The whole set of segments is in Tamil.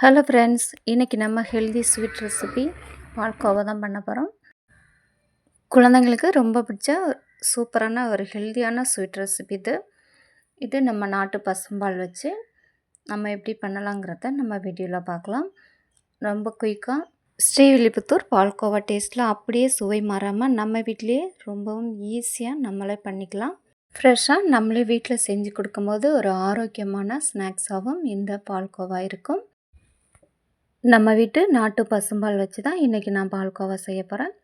ஹலோ ஃப்ரெண்ட்ஸ் இன்றைக்கி நம்ம ஹெல்தி ஸ்வீட் ரெசிபி பால்கோவா தான் பண்ண போகிறோம் குழந்தைங்களுக்கு ரொம்ப பிடிச்ச சூப்பரான ஒரு ஹெல்தியான ஸ்வீட் ரெசிபி இது. இது நம்ம நாட்டு பசும்பால் வச்சு நம்ம எப்படி பண்ணலாங்கிறத நம்ம வீடியோவில் பார்க்கலாம். ரொம்ப குயிக்காக ஸ்ரீவில்லிபுத்தூர் பால்கோவா டேஸ்ட்டில் அப்படியே சுவை மாறாமல் நம்ம வீட்டிலேயே ரொம்பவும் ஈஸியாக நம்மளே பண்ணிக்கலாம். ஃப்ரெஷ்ஷாக நம்மளே வீட்டில் செஞ்சு கொடுக்கும்போது ஒரு ஆரோக்கியமான ஸ்நாக்ஸாகவும் இந்த பால்கோவா இருக்கும். நம்ம வீட்டு நாட்டு பசும்பால் வச்சு தான் இன்றைக்கி நான் பால்கோவா செய்ய போகிறேன்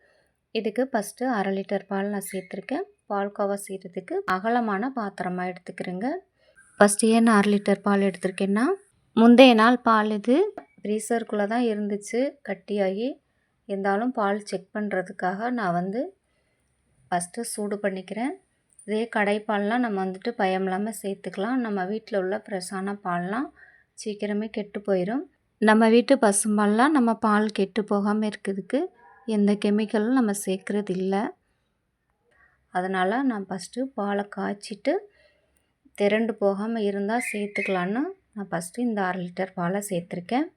இதுக்கு ஃபஸ்ட்டு அரை லிட்டர் பால் நான் சேர்த்துருக்கேன். பால்கோவா செய்கிறதுக்கு அகலமான பாத்திரமாக எடுத்துக்கிறேங்க. ஃபஸ்ட்டு ஏன் அரை லிட்டர் பால் எடுத்திருக்கேன்னா முந்தைய நாள் பால் இது ஃப்ரீசருக்குள்ளே தான் இருந்துச்சு கட்டியாகி. இருந்தாலும் பால் செக் பண்ணுறதுக்காக நான் வந்து ஃபஸ்ட்டு சூடு பண்ணிக்கிறேன். இதே கடைப்பால்லாம் நம்ம வந்துட்டு பயம் இல்லாமல் சேர்த்துக்கலாம். நம்ம வீட்டில் உள்ள ஃப்ரெஷ்ஷான பால்லாம் சீக்கிரமே கெட்டு போயிடும் நம்ம வீட்டு பசும்பால்லாம் நம்ம பால் கெட்டு போகாமல் இருக்கிறதுக்கு எந்த கெமிக்கலும் நம்ம சேர்க்குறது இல்லை அதனால் நான் ஃபஸ்ட்டு பாலை காய்ச்சிட்டு திரண்டு போகாமல் இருந்தால் சேர்த்துக்கலான்னு நான் ஃபஸ்ட்டு இந்த அரை லிட்டர் பாலை சேர்த்துருக்கேன்.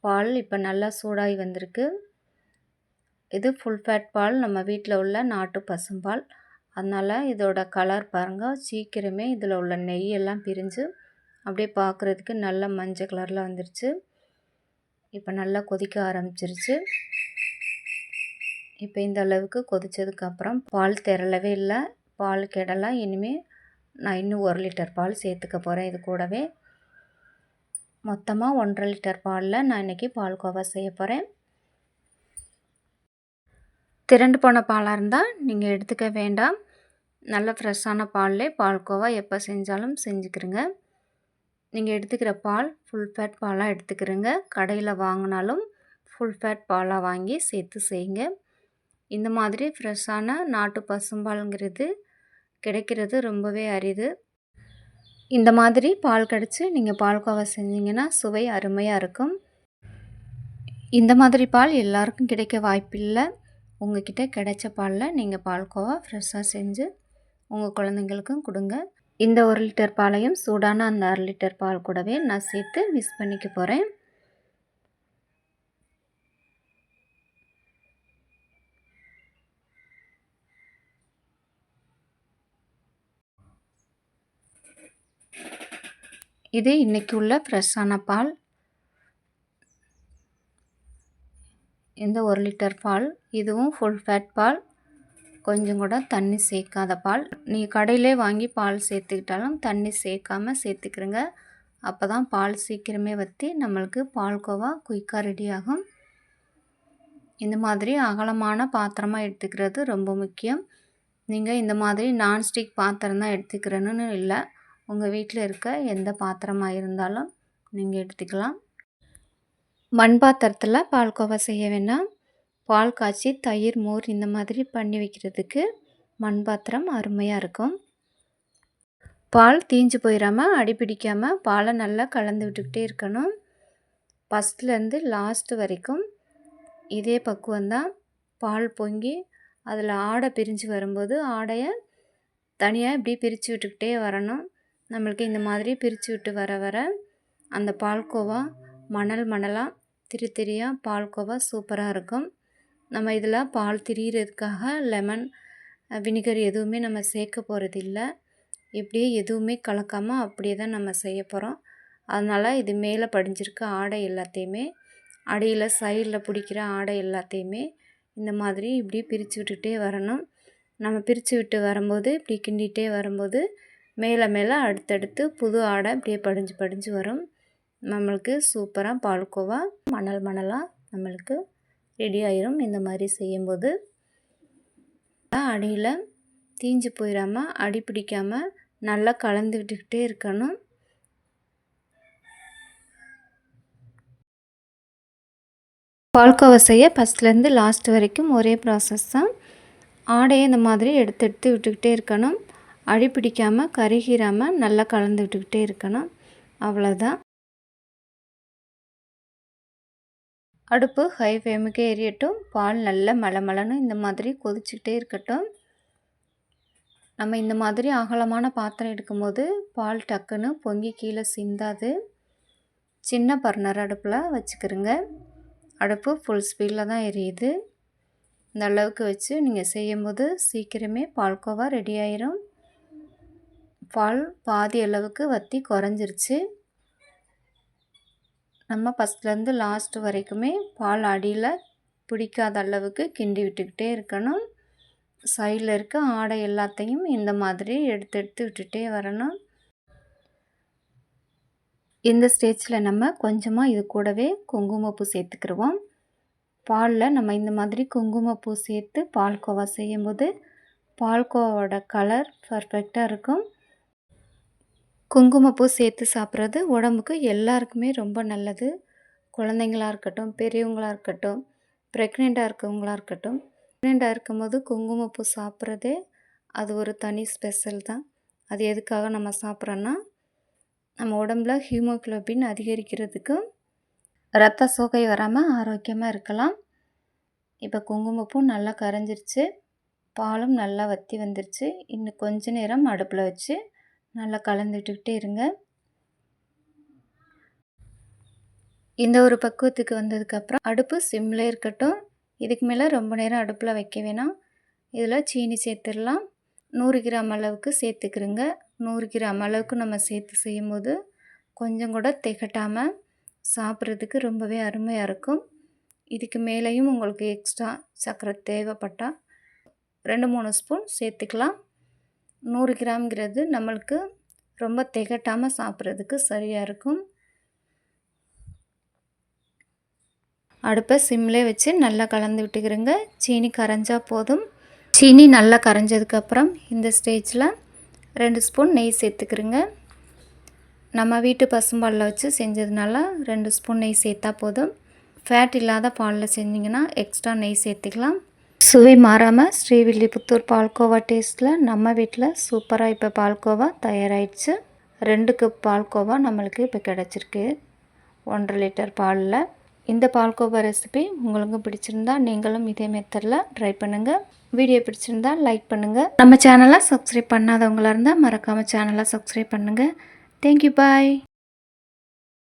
பால் இப்போ நல்லா சூடாகி வந்திருக்கு. இது ஃபுல் ஃபேட் பால் நம்ம வீட்டில் உள்ள நாட்டு பசும்பால். அதனால் இதோட கலர் பாருங்கள் சீக்கிரமே இதில் உள்ள நெய்யெல்லாம் பிரிஞ்சு அப்படியே பார்க்குறதுக்கு நல்ல மஞ்சள் கலரில் வந்துருச்சு. இப்போ நல்லா கொதிக்க ஆரம்பிச்சிருச்சு. இப்போ இந்த அளவுக்கு கொதித்ததுக்கப்புறம் பால் திரளவே இல்லை. பால் கெடலாம் இனிமேல் நான் இன்னும் ஒரு லிட்டர் பால் சேர்த்துக்க போகிறேன் இது கூடவே. மொத்தமாக ஒன்றரை லிட்டர் பாலில் நான் இன்றைக்கி பால்கோவா செய்ய போகிறேன் திரண்டு போன பாலாக இருந்தால் நீங்கள் எடுத்துக்க வேண்டாம். நல்ல ஃப்ரெஷ்ஷான பால்லே பால்கோவா எப்போ செஞ்சாலும் செஞ்சுக்கிறேங்க நீங்கள் எடுத்துக்கிற பால் ஃபுல் ஃபேட் பாலாக எடுத்துக்கிறேங்க. கடையில் வாங்கினாலும் ஃபுல் ஃபேட் பாலாக வாங்கி சேர்த்து செய்யுங்க. இந்த மாதிரி ஃப்ரெஷ்ஷான நாட்டு பசும்பாலுங்கிறது கிடைக்கிறது ரொம்பவே அரிது. இந்த மாதிரி பால் கிடச்சி நீங்கள் பால்கோவா செஞ்சீங்கன்னா சுவை அருமையாக இருக்கும். இந்த மாதிரி பால் எல்லாருக்கும் கிடைக்க வாய்ப்பில்லை. உங்ககிட்ட கிடைச்ச பாலில் நீங்கள் பால்கோவா ஃப்ரெஷ்ஷாக செஞ்சு உங்கள் குழந்தைங்களுக்கும் கொடுங்க. இந்த ஒரு லிட்டர் பாலையும் சூடான அந்த அரை லிட்டர் பால் கூடவே நான் சேர்த்து மிக்ஸ் பண்ணிக்க போகிறேன் இது இன்றைக்கி உள்ள ஃப்ரெஷ்ஷான பால். இந்த ஒரு லிட்டர் பால் இதுவும் ஃபுல் ஃபேட் பால். கொஞ்சம் கூட தண்ணி சேர்க்காத பால். நீங்கள் கடையிலே வாங்கி பால் சேர்த்துக்கிட்டாலும் தண்ணி சேர்க்காமல் சேர்த்துக்கிறங்க. அப்போ தான் பால் சீக்கிரமே வற்றி நம்மளுக்கு பால்கோவா குயிக்காக ரெடி ஆகும். இந்த மாதிரி அகலமான பாத்திரமாக எடுத்துக்கிறது ரொம்ப முக்கியம். நீங்கள் இந்த மாதிரி நான்ஸ்டிக் பாத்திரம் தான் எடுத்துக்கிறேன்னு இல்லை. உங்கள் வீட்டில் இருக்க எந்த பாத்திரமாக இருந்தாலும் நீங்கள் எடுத்துக்கலாம். மண் பாத்திரத்தில் பால்கோவா செய்ய வேண்டாம் பால் காய்ச்சி தயிர் மோர் இந்த மாதிரி பண்ணி வைக்கிறதுக்கு மண் பாத்திரம் அருமையாக இருக்கும். பால் தீஞ்சு போயிடாமல் அடிப்பிடிக்காமல் பாலை நல்லா கலந்து விட்டுக்கிட்டே இருக்கணும். ஃபஸ்ட்லேருந்து லாஸ்ட்டு வரைக்கும் இதே பக்குவந்தான் பால் பொங்கி அதில் ஆடை பிரிஞ்சு வரும்போது ஆடையை தனியாக இப்படி பிரித்து விட்டுக்கிட்டே வரணும். நம்மளுக்கு இந்த மாதிரி பிரித்து விட்டு வர வர அந்த பால்கோவா மணல் மணலாக திரி திரியாக பால்கோவா சூப்பராக இருக்கும். நம்ம இதில் பால் திரியிறதுக்காக லெமன் வினிகர் எதுவுமே நம்ம சேர்க்க போகிறது இல்லை இப்படியே எதுவுமே கலக்காமல் அப்படியே தான் நம்ம செய்ய போகிறோம் அதனால் இது மேலே படிஞ்சிருக்க ஆடை எல்லாத்தையுமே அடியில் சைடில் பிடிக்கிற ஆடை எல்லாத்தையுமே இந்த மாதிரி இப்படி பிரித்து விட்டுகிட்டே வரணும். நம்ம பிரித்து விட்டு வரும்போது இப்படி கிண்டிகிட்டே வரும்போது மேலே மேலே அடுத்தடுத்து புது ஆடை இப்படியே படிஞ்சு படிஞ்சு வரும். நம்மளுக்கு சூப்பராக பால்கோவா மணல் மணலாக நம்மளுக்கு ரெடி ஆயிரும் இந்த மாதிரி செய்யும்போது அடியில் தீஞ்சு போயிடாமல் அடி பிடிக்காமல் நல்லா கலந்து விட்டுக்கிட்டே இருக்கணும். பால்கோவா செய்ய ஃபஸ்ட்லேருந்து லாஸ்ட் வரைக்கும் ஒரே ப்ராசஸ் தான். ஆடையை இந்த மாதிரி எடுத்து எடுத்து விட்டுக்கிட்டே இருக்கணும். அடி பிடிக்காமல் கருகிராமல் நல்லா கலந்து விட்டுக்கிட்டே இருக்கணும். அவ்வளோதான் அடுப்பு ஹை ஃப்ளேமுக்கே எரியட்டும். பால் நல்ல மலமலன்னு இந்த மாதிரி கொதிச்சுக்கிட்டே இருக்கட்டும். நம்ம இந்த மாதிரி அகலமான பாத்திரம் எடுக்கும்போது பால் டக்குன்னு பொங்கி கீழே சிந்தாது. சின்ன பர்னர் அடுப்பில் வச்சுக்கிறோங்க அடுப்பு ஃபுல் ஸ்பீடில் தான் எரியுது. இந்த அளவுக்கு வச்சு நீங்கள் செய்யும்போது சீக்கிரமே பால்கோவா ரெடி ஆயிரும். பால் பாதி அளவுக்கு வற்றி குறைஞ்சிருச்சு. நம்ம ஃபஸ்ட்லேருந்து லாஸ்ட் வரைக்குமே பால் அடியில் பிடிக்காத அளவுக்கு கிண்டி விட்டுக்கிட்டே இருக்கணும். சைடில் இருக்க ஆடை எல்லாத்தையும் இந்த மாதிரி எடுத்து எடுத்து விட்டுட்டே வரணும். இந்த ஸ்டேஜில் நம்ம கொஞ்சமாக இது கூடவே குங்குமப்பூ சேர்த்துக்கிடுவோம் பாலில் நம்ம இந்த மாதிரி குங்குமப்பூ சேர்த்து பால்கோவா செய்யும்போது பால்கோவாவோட கலர் பர்ஃபெக்டாக இருக்கும். குங்குமப்பூ சேர்த்து சாப்பிட்றது உடம்புக்கு எல்லாருக்குமே ரொம்ப நல்லது. குழந்தைங்களாக இருக்கட்டும் பெரியவங்களாக இருக்கட்டும் ப்ரெக்னெண்ட்டாக இருக்கவங்களாக இருக்கட்டும் ப்ரெக்னெண்ட்டாக இருக்கும்போது குங்குமப்பூ சாப்பிட்றதே அது ஒரு தனி ஸ்பெஷல் தான். அது எதுக்காக நம்ம சாப்பிட்றோன்னா நம்ம உடம்புல ஹீமோக்ளோபின் அதிகரிக்கிறதுக்கும் ரத்த சோகை வராமல் ஆரோக்கியமாக இருக்கலாம். இப்போ குங்குமப்பூ நல்லா கரைஞ்சிருச்சு பாலும் நல்லா வற்றி வந்துருச்சு இன்னும் கொஞ்ச நேரம் அடுப்பில் வச்சு நல்லா கலந்துட்டுக்கிட்டே இருங்க. இந்த ஒரு பக்குவத்துக்கு வந்ததுக்கப்புறம் அடுப்பு சிம்மில் இருக்கட்டும். இதுக்கு மேலே ரொம்ப நேரம் அடுப்பில் வைக்க வேணாம். இதில் சீனி சேர்த்துடலாம். நூறு கிராம் அளவுக்கு சேர்த்துக்கிறோங்க. நூறு கிராம் அளவுக்கு நம்ம சேர்த்து செய்யும்போது கொஞ்சம் கூட திகட்டாமல் சாப்பிட்றதுக்கு ரொம்பவே அருமையாக இருக்கும். இதுக்கு மேலேயும் உங்களுக்கு எக்ஸ்ட்ரா சர்க்கரை தேவைப்பட்டால் ரெண்டு மூணு ஸ்பூன் சேர்த்துக்கலாம். நூறு கிராம்ங்கிறது நம்மளுக்கு ரொம்ப திகட்டாமல் சாப்பிட்றதுக்கு சரியாக இருக்கும். அடுப்பை சிம்லே வச்சு நல்லா கலந்து விட்டுக்கிறேங்க. சீனி கரைஞ்சா போதும். சீனி நல்லா கரைஞ்சதுக்கப்புறம் இந்த ஸ்டேஜில் ரெண்டு ஸ்பூன் நெய் சேர்த்துக்கிறேங்க. நம்ம வீட்டு பசும்பாலில் வச்சு செஞ்சதுனால ரெண்டு ஸ்பூன் நெய் சேர்த்தா போதும். ஃபேட் இல்லாத பாலில் செஞ்சிங்கன்னா எக்ஸ்ட்ரா நெய் சேர்த்துக்கலாம். சுவை மாறாமல் ஸ்ரீவில்லிபுத்தூர் பால்கோவா டேஸ்ட்டில் நம்ம வீட்டில் சூப்பராக இப்போ பால்கோவா தயாராகிடுச்சு ரெண்டு கப் பால்கோவா நம்மளுக்கு இப்போ கிடச்சிருக்கு. ஒன்றரை லிட்டர் பாலில். இந்த பால்கோவா ரெசிபி உங்களுக்கு பிடிச்சிருந்தா நீங்களும் இதே மெத்தடில் ட்ரை பண்ணுங்கள் வீடியோ பிடிச்சிருந்தா லைக் பண்ணுங்கள் நம்ம சேனலை சப்ஸ்கிரைப் பண்ணாதவங்களாக இருந்தால் மறக்காமல் சேனலை சப்ஸ்கிரைப் பண்ணுங்கள் தேங்க்யூ பாய்